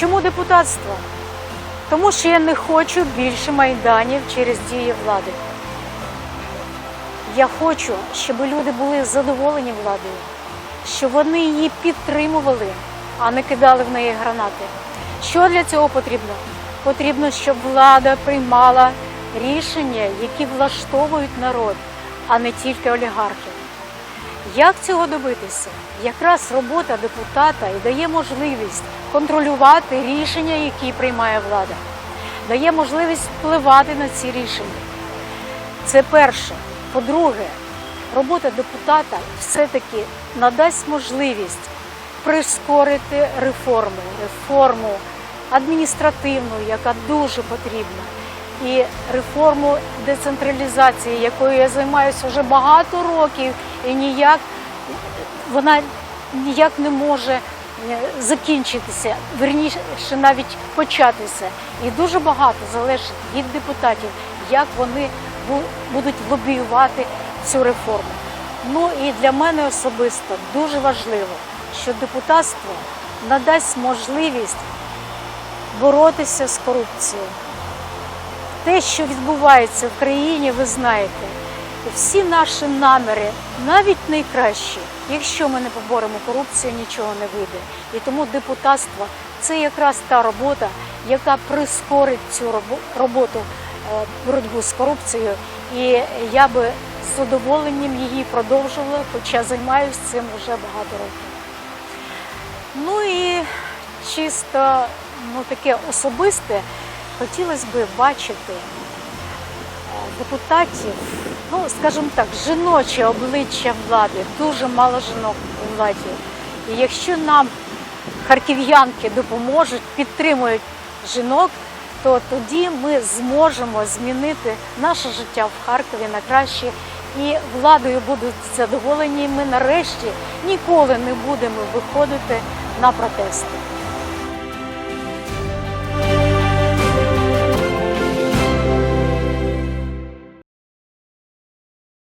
Чому депутатство? Тому що я не хочу більше майданів через дії влади. Я хочу, щоб люди були задоволені владою, щоб вони її підтримували, а не кидали в неї гранати. Що для цього потрібно? Потрібно, щоб влада приймала рішення, які влаштовують народ, а не тільки олігархів. Як цього добитися? Якраз робота депутата і дає можливість контролювати рішення, які приймає влада, дає можливість впливати на ці рішення. Це перше. По-друге, робота депутата все-таки надасть можливість прискорити реформу, реформу адміністративну, яка дуже потрібна, і реформу децентралізації, якою я займаюся вже багато років, і ніяк вона ніяк не може е, закінчитися, верніше навіть початися. І дуже багато залежить від депутатів, як вони будуть лобіювати цю реформу. Ну і для мене особисто дуже важливо, що депутатство надасть можливість боротися з корупцією. Те, що відбувається в країні, ви знаєте, всі наші наміри, навіть найкращі, якщо ми не поборемо корупцію, нічого не вийде. І тому депутатство це якраз та робота, яка прискорить цю роботу е, боротьбу з корупцією. І я би з задоволенням її продовжувала, хоча займаюся цим вже багато років. Ну і чисто ну, таке особисте, хотілося б бачити депутатів, ну, скажімо так, жіноче обличчя влади, дуже мало жінок у владі. І якщо нам харків'янки допоможуть, підтримують жінок, то тоді ми зможемо змінити наше життя в Харкові на краще. І владою будуть задоволені. Ми нарешті ніколи не будемо виходити на протести.